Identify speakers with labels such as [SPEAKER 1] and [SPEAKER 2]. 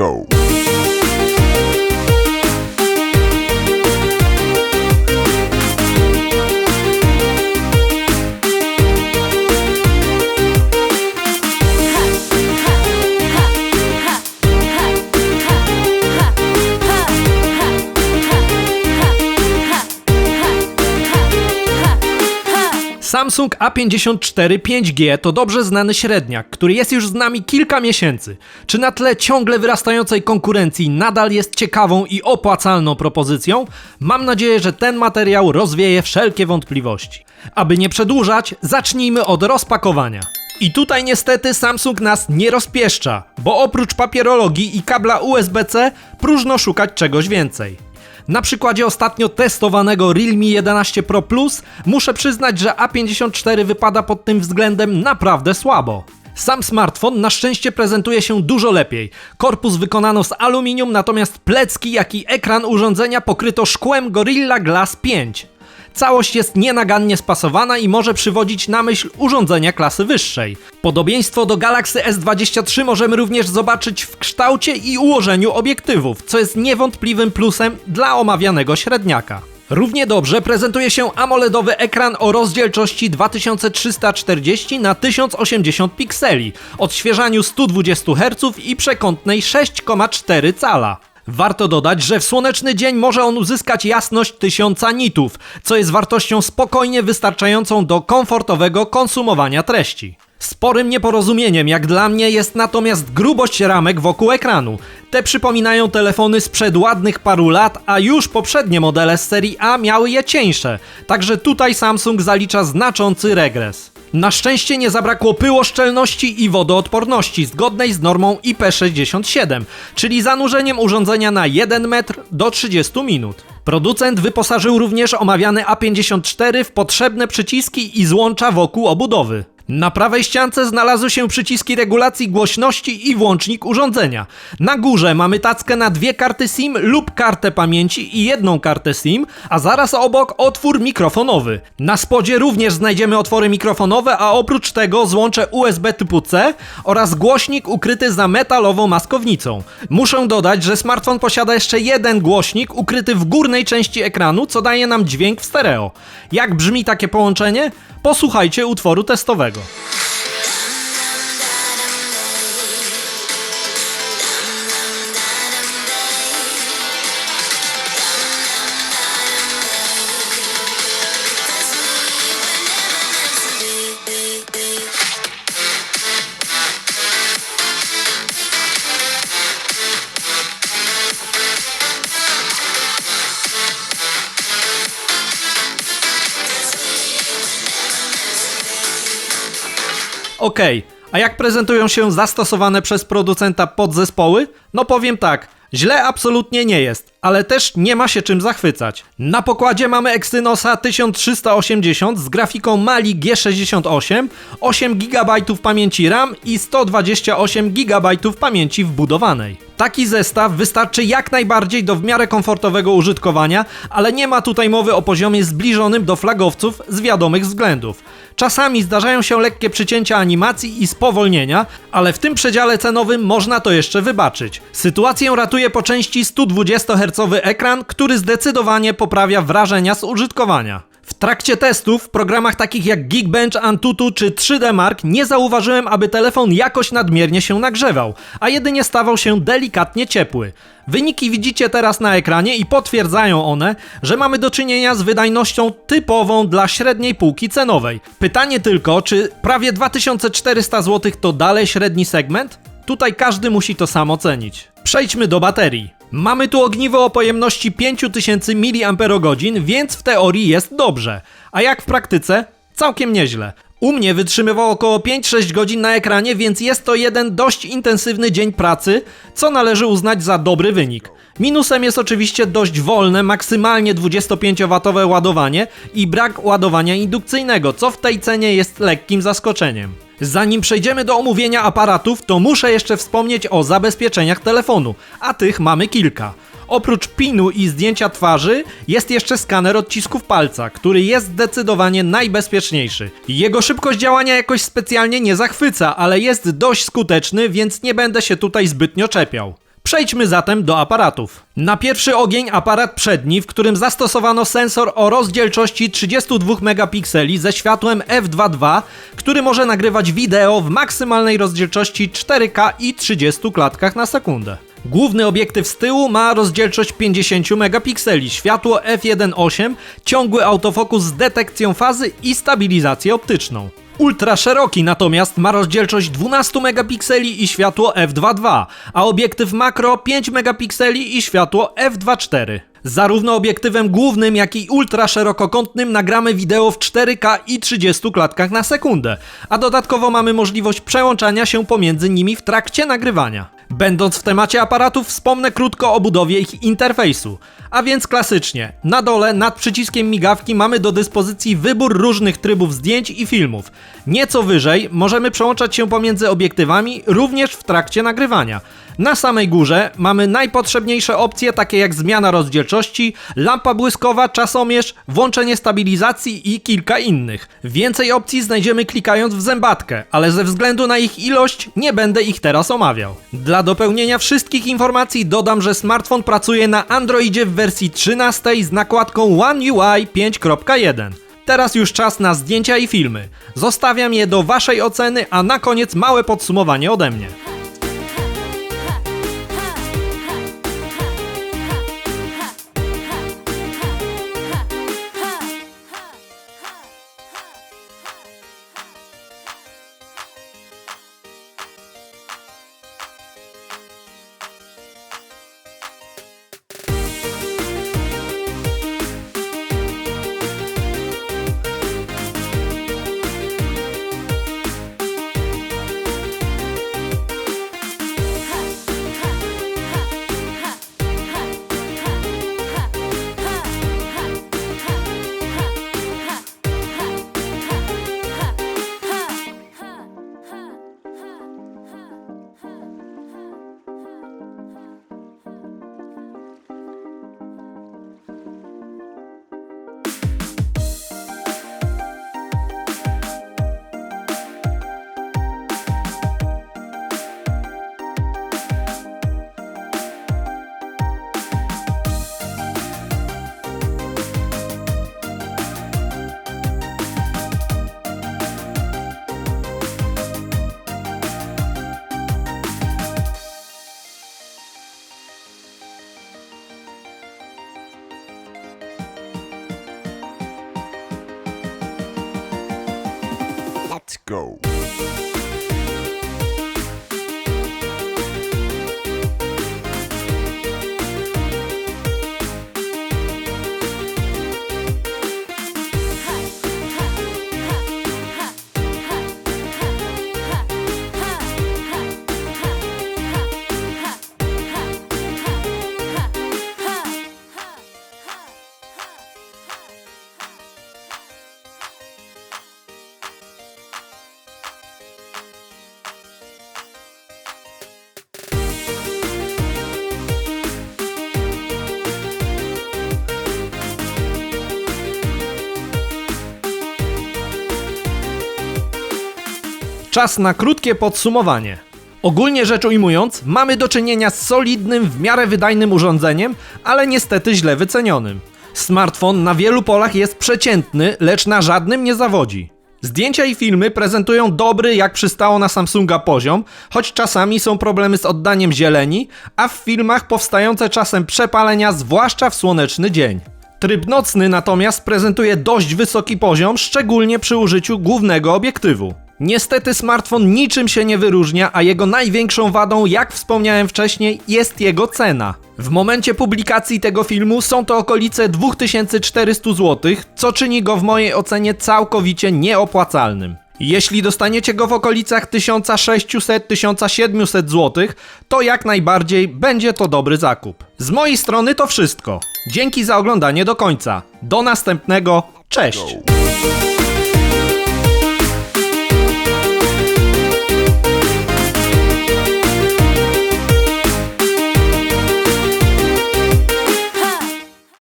[SPEAKER 1] go.
[SPEAKER 2] Samsung A54 5G to dobrze znany średniak, który jest już z nami kilka miesięcy. Czy na tle ciągle wyrastającej konkurencji nadal jest ciekawą i opłacalną propozycją? Mam nadzieję, że ten materiał rozwieje wszelkie wątpliwości. Aby nie przedłużać, zacznijmy od rozpakowania. I tutaj niestety Samsung nas nie rozpieszcza, bo oprócz papierologii i kabla USB-C próżno szukać czegoś więcej. Na przykładzie ostatnio testowanego Realme 11 Pro Plus muszę przyznać, że A54 wypada pod tym względem naprawdę słabo. Sam smartfon na szczęście prezentuje się dużo lepiej. Korpus wykonano z aluminium, natomiast plecki, jak i ekran urządzenia pokryto szkłem Gorilla Glass 5. Całość jest nienagannie spasowana i może przywodzić na myśl urządzenia klasy wyższej. Podobieństwo do Galaxy S23 możemy również zobaczyć w kształcie i ułożeniu obiektywów, co jest niewątpliwym plusem dla omawianego średniaka. Równie dobrze prezentuje się AMOLEDowy ekran o rozdzielczości 2340 na 1080 pikseli, odświeżaniu 120 Hz i przekątnej 6,4 cala. Warto dodać, że w słoneczny dzień może on uzyskać jasność 1000 nitów, co jest wartością spokojnie wystarczającą do komfortowego konsumowania treści. Sporym nieporozumieniem, jak dla mnie, jest natomiast grubość ramek wokół ekranu. Te przypominają telefony sprzed ładnych paru lat, a już poprzednie modele z serii A miały je cieńsze, także tutaj Samsung zalicza znaczący regres. Na szczęście nie zabrakło pyłoszczelności i wodoodporności zgodnej z normą IP67, czyli zanurzeniem urządzenia na 1 metr do 30 minut. Producent wyposażył również omawiany A54 w potrzebne przyciski i złącza wokół obudowy. Na prawej ściance znalazły się przyciski regulacji głośności i włącznik urządzenia. Na górze mamy tackę na dwie karty SIM lub kartę pamięci i jedną kartę SIM, a zaraz obok otwór mikrofonowy. Na spodzie również znajdziemy otwory mikrofonowe, a oprócz tego złącze USB typu C oraz głośnik ukryty za metalową maskownicą. Muszę dodać, że smartfon posiada jeszcze jeden głośnik ukryty w górnej części ekranu, co daje nam dźwięk w stereo. Jak brzmi takie połączenie? Posłuchajcie utworu testowego. Okej, a jak prezentują się zastosowane przez producenta podzespoły? No powiem tak, źle absolutnie nie jest, ale też nie ma się czym zachwycać. Na pokładzie mamy Exynosa 1380 z grafiką Mali G68, 8 GB pamięci RAM i 128 GB pamięci wbudowanej. Taki zestaw wystarczy jak najbardziej do w miarę komfortowego użytkowania, ale nie ma tutaj mowy o poziomie zbliżonym do flagowców z wiadomych względów. Czasami zdarzają się lekkie przycięcia animacji i spowolnienia, ale w tym przedziale cenowym można to jeszcze wybaczyć. Sytuację ratuje po części 120 Hz ekran, który zdecydowanie poprawia wrażenia z użytkowania. W trakcie testów w programach takich jak Geekbench, Antutu czy 3D Mark nie zauważyłem, aby telefon jakoś nadmiernie się nagrzewał, a jedynie stawał się delikatnie ciepły. Wyniki widzicie teraz na ekranie i potwierdzają one, że mamy do czynienia z wydajnością typową dla średniej półki cenowej. Pytanie tylko, czy prawie 2400 zł to dalej średni segment? Tutaj każdy musi to samo cenić. Przejdźmy do baterii. Mamy tu ogniwo o pojemności 5000 mAh, więc w teorii jest dobrze. A jak w praktyce? Całkiem nieźle. U mnie wytrzymywał około 5-6 godzin na ekranie, więc jest to jeden dość intensywny dzień pracy, co należy uznać za dobry wynik. Minusem jest oczywiście dość wolne, maksymalnie 25W ładowanie i brak ładowania indukcyjnego, co w tej cenie jest lekkim zaskoczeniem. Zanim przejdziemy do omówienia aparatów, to muszę jeszcze wspomnieć o zabezpieczeniach telefonu, a tych mamy kilka. Oprócz pinu i zdjęcia twarzy jest jeszcze skaner odcisków palca, który jest zdecydowanie najbezpieczniejszy. Jego szybkość działania jakoś specjalnie nie zachwyca, ale jest dość skuteczny, więc nie będę się tutaj zbytnio czepiał. Przejdźmy zatem do aparatów. Na pierwszy ogień aparat przedni, w którym zastosowano sensor o rozdzielczości 32 megapikseli ze światłem f2.2, który może nagrywać wideo w maksymalnej rozdzielczości 4K i 30 klatkach na sekundę. Główny obiektyw z tyłu ma rozdzielczość 50 megapikseli, światło f1.8, ciągły autofokus z detekcją fazy i stabilizację optyczną. Ultra szeroki natomiast ma rozdzielczość 12 megapikseli i światło f2.2, a obiektyw makro 5 megapikseli i światło f2.4. Zarówno obiektywem głównym, jak i ultra szerokokątnym nagramy wideo w 4K i 30 klatkach na sekundę, a dodatkowo mamy możliwość przełączania się pomiędzy nimi w trakcie nagrywania. Będąc w temacie aparatów, wspomnę krótko o budowie ich interfejsu. A więc klasycznie, na dole nad przyciskiem migawki mamy do dyspozycji wybór różnych trybów zdjęć i filmów. Nieco wyżej możemy przełączać się pomiędzy obiektywami również w trakcie nagrywania. Na samej górze mamy najpotrzebniejsze opcje takie jak zmiana rozdzielczości, lampa błyskowa, czasomierz, włączenie stabilizacji i kilka innych. Więcej opcji znajdziemy klikając w zębatkę, ale ze względu na ich ilość nie będę ich teraz omawiał. Dla dopełnienia wszystkich informacji dodam, że smartfon pracuje na Androidzie w wersji 13 z nakładką One UI 5.1. Teraz już czas na zdjęcia i filmy. Zostawiam je do Waszej oceny, a na koniec małe podsumowanie ode mnie.
[SPEAKER 1] Go.
[SPEAKER 2] Czas na krótkie podsumowanie. Ogólnie rzecz ujmując, mamy do czynienia z solidnym, w miarę wydajnym urządzeniem, ale niestety źle wycenionym. Smartfon na wielu polach jest przeciętny, lecz na żadnym nie zawodzi. Zdjęcia i filmy prezentują dobry, jak przystało na Samsunga poziom, choć czasami są problemy z oddaniem zieleni, a w filmach powstające czasem przepalenia, zwłaszcza w słoneczny dzień. Tryb nocny natomiast prezentuje dość wysoki poziom, szczególnie przy użyciu głównego obiektywu. Niestety smartfon niczym się nie wyróżnia, a jego największą wadą, jak wspomniałem wcześniej, jest jego cena. W momencie publikacji tego filmu są to okolice 2400 zł, co czyni go w mojej ocenie całkowicie nieopłacalnym. Jeśli dostaniecie go w okolicach 1600-1700 zł, to jak najbardziej będzie to dobry zakup. Z mojej strony to wszystko. Dzięki za oglądanie do końca. Do następnego. Cześć!